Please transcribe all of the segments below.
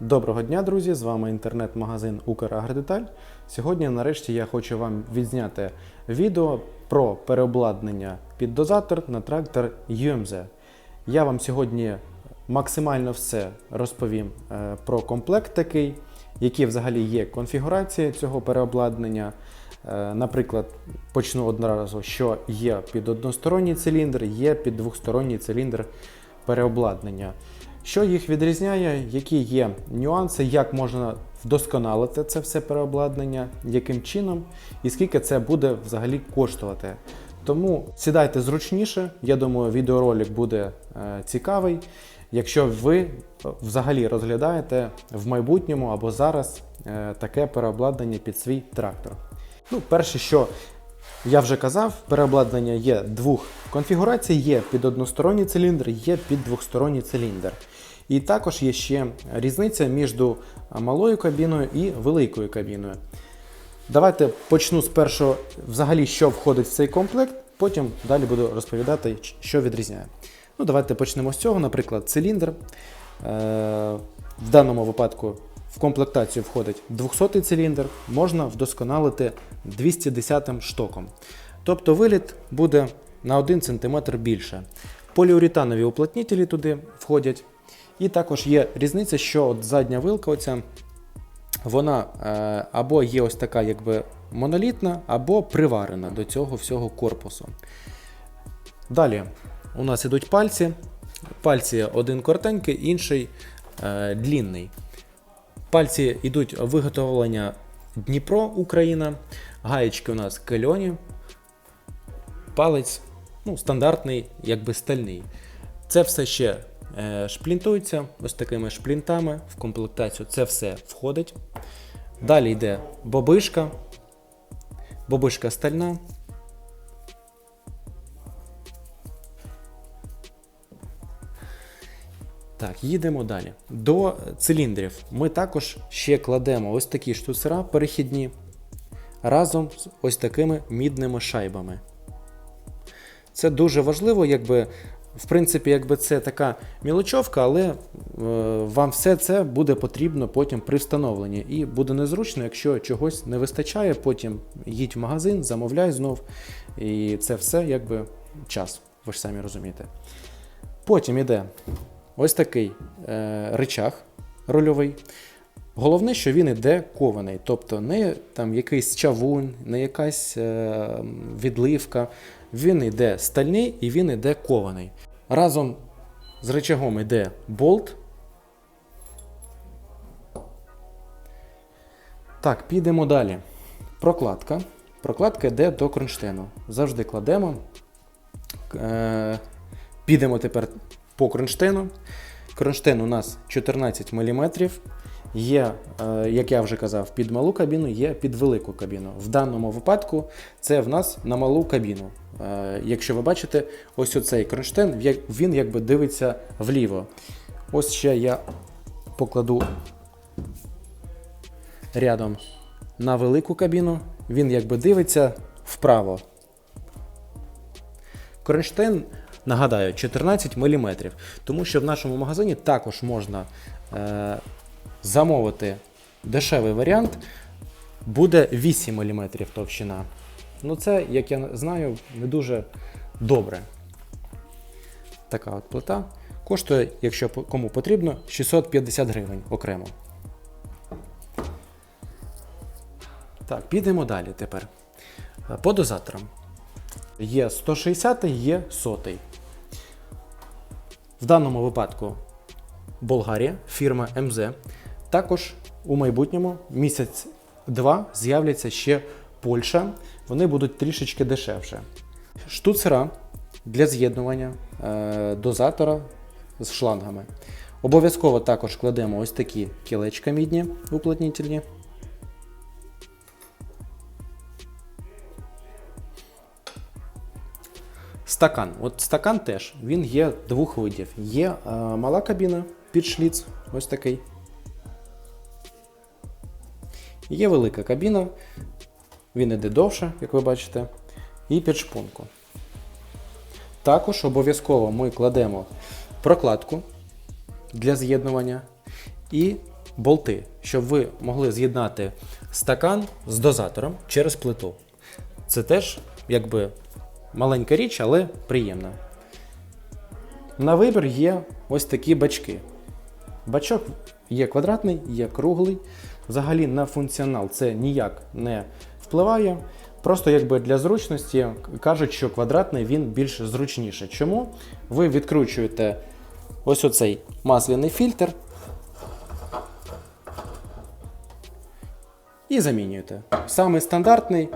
Доброго дня, друзі! З вами інтернет-магазин Украгродеталь. Сьогодні, нарешті, я хочу вам відзняти відео про переобладнання під дозатор на трактор UMZ. Я вам сьогодні максимально все розповім е, про комплект такий, які взагалі є конфігурації цього переобладнання. Е, Наприклад, почну одразу, що є під односторонній циліндр, є під двосторонній циліндр переобладнання. Що їх відрізняє, які є нюанси, як можна вдосконалити це все переобладнання, яким чином і скільки це буде взагалі коштувати. Тому сідайте зручніше, я думаю, відеоролик буде е, цікавий. Якщо ви е, взагалі розглядаєте в майбутньому або зараз е, таке переобладнання під свій трактор. Ну, перше, що я вже казав, переобладнання є двох конфігурацій: є під односторонній циліндр, є під двосторонній циліндр. І також є ще різниця між малою кабіною і великою кабіною. Давайте почну з першого, взагалі, що входить в цей комплект, потім далі буду розповідати, що відрізняє. Ну, Давайте почнемо з цього. Наприклад, циліндр. Е, В даному випадку в комплектацію входить 200-й циліндр, можна вдосконалити 210 штоком. Тобто виліт буде на 1 см більше. Поліуретанові уплотнітелі туди входять. І також є різниця, що от задня вилка, оця, вона е, або є ось така якби монолітна, або приварена до цього всього корпусу. Далі у нас ідуть пальці. Пальці один коротенький, інший е, длінний. Пальці йдуть виготовлення Дніпро, Україна. Гаєчки у нас кельоні. Палець ну, стандартний, якби стальний. Це все ще шплінтується ось такими шплінтами. В комплектацію це все входить. Далі йде бобишка. Бобишка стальна. Так, їдемо далі. До циліндрів ми також ще кладемо ось такі штуцера перехідні разом з ось такими мідними шайбами. Це дуже важливо, якби, в принципі, якби це така мілочовка, але е, вам все це буде потрібно потім при встановленні. І буде незручно, якщо чогось не вистачає, потім їдь в магазин, замовляй знов. І це все якби час, ви ж самі розумієте. Потім іде ось такий е, рычаг рольовий. Головне, що він іде кований, тобто не там якийсь чавун, не якась е, відливка. Він йде стальний і він йде кований. Разом з рычагом йде болт. Так, підемо далі. Прокладка. Прокладка йде до кронштейну. Завжди кладемо. Е, підемо тепер по кронштейну. Кронштейн у нас 14 мм. Є, е, як я вже казав, під малу кабіну, є під велику кабіну. В даному випадку це в нас на малу кабіну. Е, Якщо ви бачите, ось оцей кронштейн, він- якби дивиться вліво. Ось ще я покладу рядом на велику кабіну, він якби дивиться вправо. Кронштейн, нагадаю, 14 мм, тому що в нашому магазині також можна е, замовити дешевий варіант, буде 8 мм товщина. Ну це, як я знаю, не дуже добре. Така от плита. Коштує, якщо кому потрібно, 650 гривень окремо. Так, підемо далі тепер. Е, По дозаторам. Є 160, є 100. В даному випадку Болгарія, фірма МЗ. Також у майбутньому місяць-два з'являться ще Польща. Вони будуть трішечки дешевше. Штуцера для з'єднування е, дозатора з шлангами. Обов'язково також кладемо ось такі кілечка мідні уплотнітельні. Стакан. От стакан теж він є двох видів. Є е, мала кабіна під шліц, ось такий. Є велика кабіна, він іде довше, як ви бачите, і під шпунку. Також обов'язково ми кладемо прокладку для з'єднування і болти, щоб ви могли з'єднати стакан з дозатором через плиту. Це теж якби маленька річ, але приємна. На вибір є ось такі бачки. Бачок є квадратний, є круглий. Взагалі на функціонал це ніяк не впливає. Просто якби для зручності кажуть, що квадратний він більш зручніше. Чому? Ви відкручуєте ось оцей масляний фільтр і замінюєте. Самий стандартний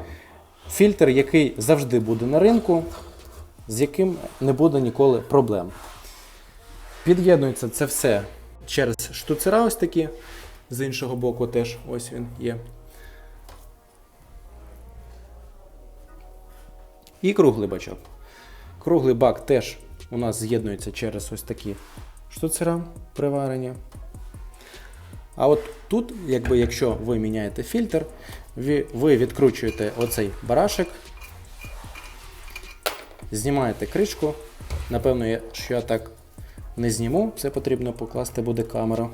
фільтр, який завжди буде на ринку, з яким не буде ніколи проблем. Під'єднується це все через штуцера, ось такі. З іншого боку теж ось він є. І круглий бачок. Круглий бак теж у нас з'єднується через ось такі штуцера приварені. А от тут, якби, якщо ви міняєте фільтр, ви, відкручуєте оцей барашек, знімаєте кришку. Напевно, що я так не зніму, це потрібно покласти буде камеру.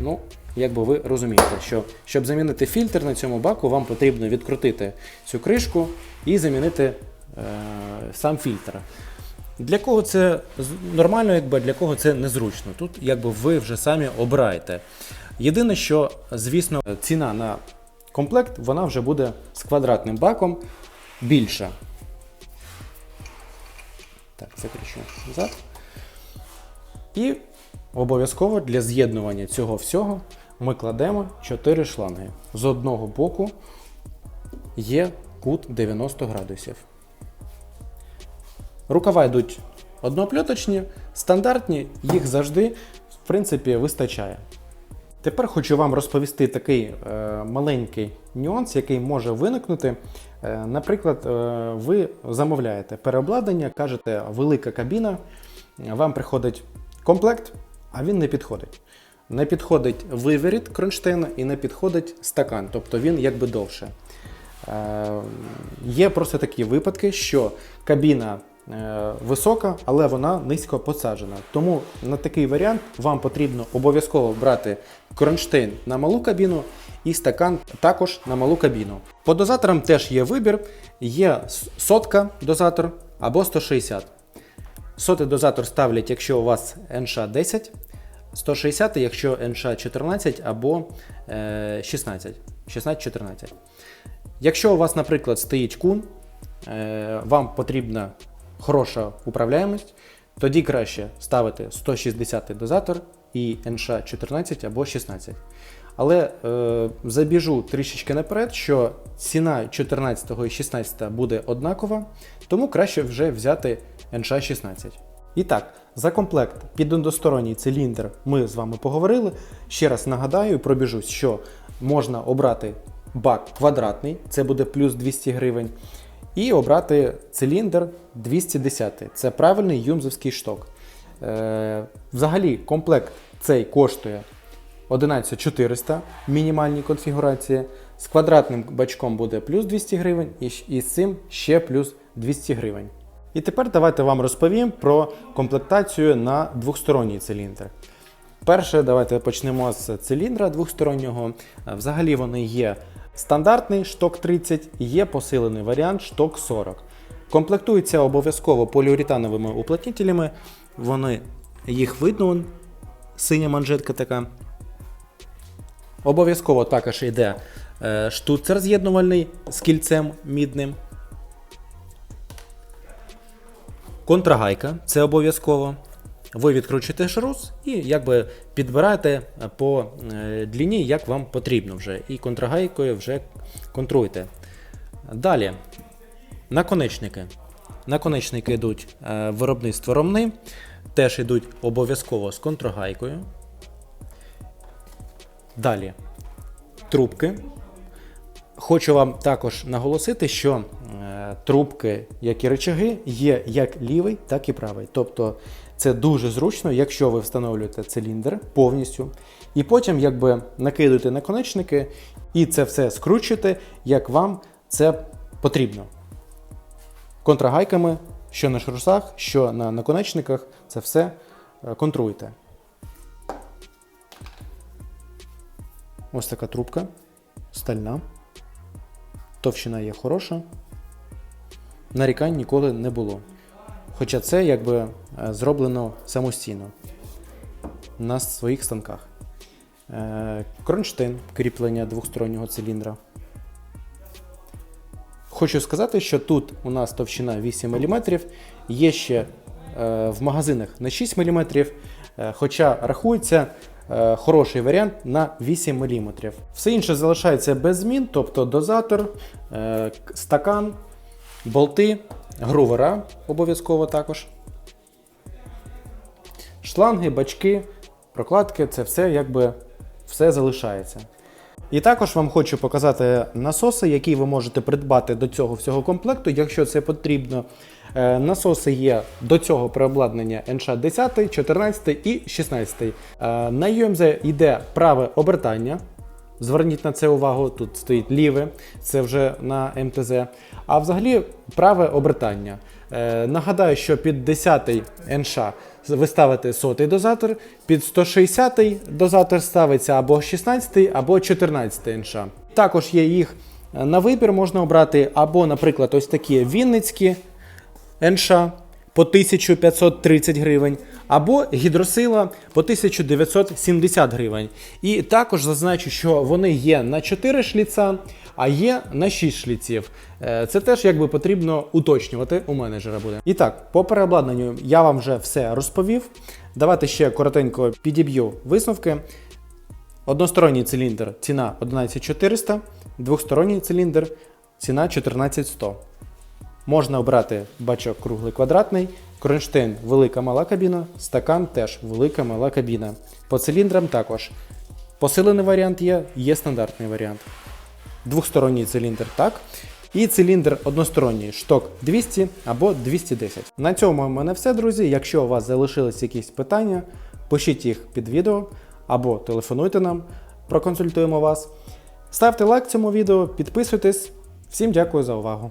Ну, якби ви розумієте, що щоб замінити фільтр на цьому баку, вам потрібно відкрутити цю кришку і замінити е, сам фільтр. Для кого це нормально, якби для кого це незручно. Тут якби ви вже самі обираєте. Єдине, що, звісно, ціна на комплект вона вже буде з квадратним баком більша. Так, закручу назад. І обов'язково для з'єднування цього всього ми кладемо 4 шланги. З одного боку є кут 90 градусів. Рукава йдуть однопльоточні, стандартні, їх завжди, в принципі, вистачає. Тепер хочу вам розповісти такий е, маленький нюанс, який може виникнути. Е, наприклад, е, ви замовляєте переобладнання, кажете, велика кабіна, вам приходить комплект, а він не підходить. Не підходить виворіт кронштейна і не підходить стакан, тобто він якби довше. Е, Є просто такі випадки, що кабіна е, висока, але вона низько посаджена. Тому на такий варіант вам потрібно обов'язково брати кронштейн на малу кабіну і стакан також на малу кабіну. По дозаторам теж є вибір: є сотка дозатор або 160. Сотий дозатор ставлять, якщо у вас НШ 10, 160, якщо НШ 14 або е, 16. 16-14. Якщо у вас, наприклад, стоїть кун, е, вам потрібна хороша управляємость, тоді краще ставити 160 дозатор і НШ 14 або 16. Але е, забіжу трішечки наперед, що ціна 14 і 16 буде однакова, тому краще вже взяти НШ 16. І так, за комплект під односторонній циліндр ми з вами поговорили. Ще раз нагадаю і пробіжусь, що можна обрати бак квадратний, це буде плюс 200 гривень, і обрати циліндр 210. Це правильний юмзовський шток. Е, взагалі, комплект цей коштує 11400 мінімальній конфігурації. З квадратним бачком буде плюс 200 гривень, і, з цим ще плюс 200 гривень. І тепер давайте вам розповім про комплектацію на двохсторонній циліндр. Перше, давайте почнемо з циліндра двохстороннього. Е, Взагалі вони є стандартний шток 30 і є посилений варіант шток 40. Комплектуються обов'язково поліуретановими уплотнителями. Вони їх видно, синя манжетка така. Обов'язково також йде е, штуцер з'єднувальний з кільцем мідним. Контрагайка це обов'язково. Ви відкручуєте шрус і якби підбираєте по е, длині, як вам потрібно вже. І контрагайкою вже контруєте. Далі, наконечники. Наконечники йдуть е, виробництво ромни, теж йдуть обов'язково з контрагайкою. Далі, трубки. Хочу вам також наголосити, що е, трубки, як і рычаги, є як лівий, так і правий. Тобто це дуже зручно, якщо ви встановлюєте циліндр повністю, і потім якби накидуєте наконечники і це все скручуєте, як вам це потрібно. Контрагайками, що на шрусах, що на наконечниках, це все е, контруйте. Ось така трубка, стальна. Товщина є хороша. Нарікань ніколи не було. Хоча це якби е, зроблено самостійно на своїх станках. Е, Кронштейн кріплення двохстороннього циліндра. Хочу сказати, що тут у нас товщина 8 мм, є ще е, в магазинах на 6 мм, хоча рахується хороший варіант на 8 мм. Все інше залишається без змін, тобто дозатор, е, стакан, болти, грувера обов'язково також. Шланги, бачки, прокладки це все якби все залишається. І також вам хочу показати насоси, які ви можете придбати до цього всього комплекту, якщо це потрібно. Е, Насоси є до цього переобладнання НШ 10, 14 і 16. Е, На UMZ йде праве обертання. Зверніть на це увагу, тут стоїть ліве, це вже на МТЗ. А взагалі праве обертання. Е, нагадаю, що під 10 НШ ви ставите сотий дозатор, під 160-й дозатор ставиться або 16-й, або 14-й інша. Також є їх е, на вибір, можна обрати або, наприклад, ось такі Вінницькі НШ по 1530 гривень, або гідросила по 1970 гривень. І також зазначу, що вони є на 4 шліца, а є на 6 шліців. Е, Це теж якби потрібно уточнювати у менеджера буде. І так, по переобладнанню я вам вже все розповів. Давайте ще коротенько підіб'ю висновки. Односторонній циліндр ціна 11400, двосторонній циліндр ціна 14100. Можна обрати бачок круглий квадратний, кронштейн велика мала кабіна, стакан теж велика мала кабіна. По циліндрам також. Посилений варіант є, є стандартний варіант. Двохсторонній циліндр так. І циліндр односторонній шток 200 або 210. На цьому у мене все, друзі. Якщо у вас залишились якісь питання, пишіть їх під відео або телефонуйте нам, проконсультуємо вас. Ставте лайк цьому відео, підписуйтесь. Всім дякую за увагу.